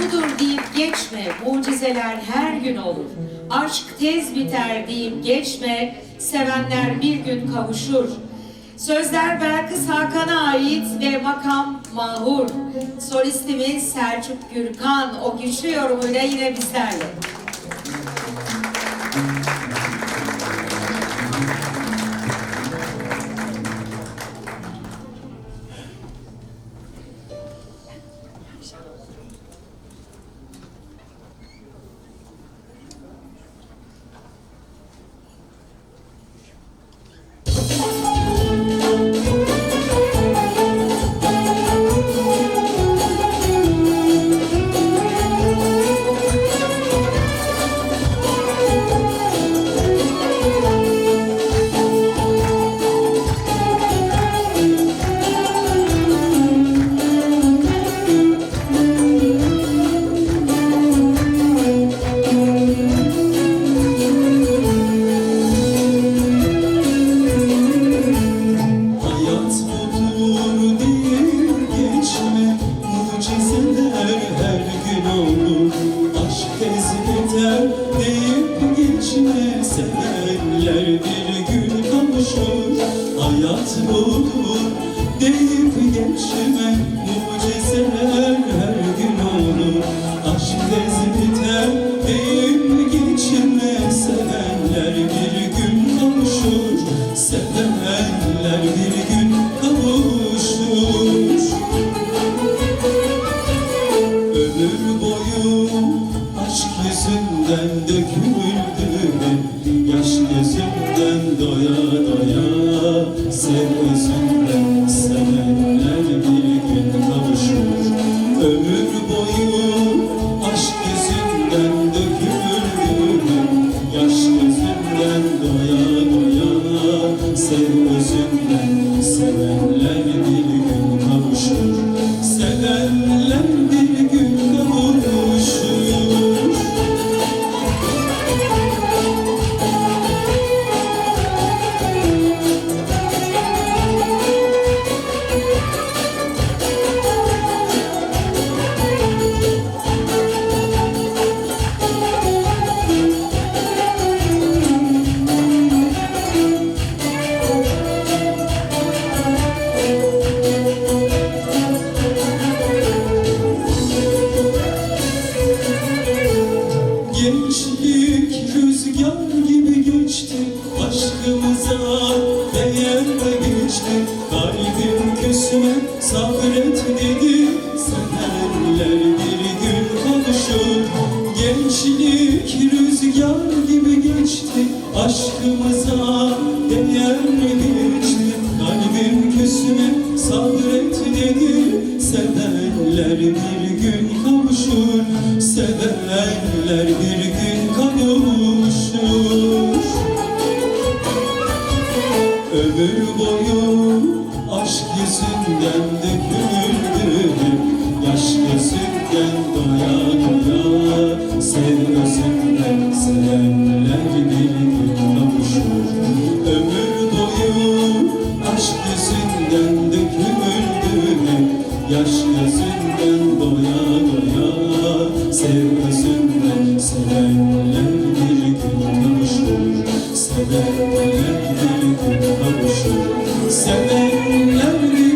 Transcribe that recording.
budur deyip geçme, mucizeler her gün olur. Aşk tez biter deyip geçme, sevenler bir gün kavuşur. Sözler Belkıs Hakan'a ait ve makam mahur. Solistimiz Selçuk Gürkan o güçlü yorumuyla yine bizlerle. Hayat budur deyip geçme Mucizeler her gün olur. Aşk tez biter deyip geçme Sevenler bir gün kavuşur. Sevenler bir gün kavuşur. Ömür boyu aşk yüzünden doya Gençlik rüzgar gibi geçti Aşkımıza değer mi geçti. Kalbim küsme sabret dedi Sevenler bir gün kavuşur Gençlik rüzgar gibi geçti Aşkımıza değer mi geçti. Kalbim küsme sabret dedi Sevenler bir sevenler bir gün kavuşur. Ömür boyu aşk yüzünden döküldü Yaş gözünden doya doya Sevgisinden sevenler bir gün kavuşur. Ömür boyu aşk yüzünden döküldü Yaş gözünden sevmesinden Sevenler bir gün kavuşur Sevenler bir gün kavuşur Sevenler bir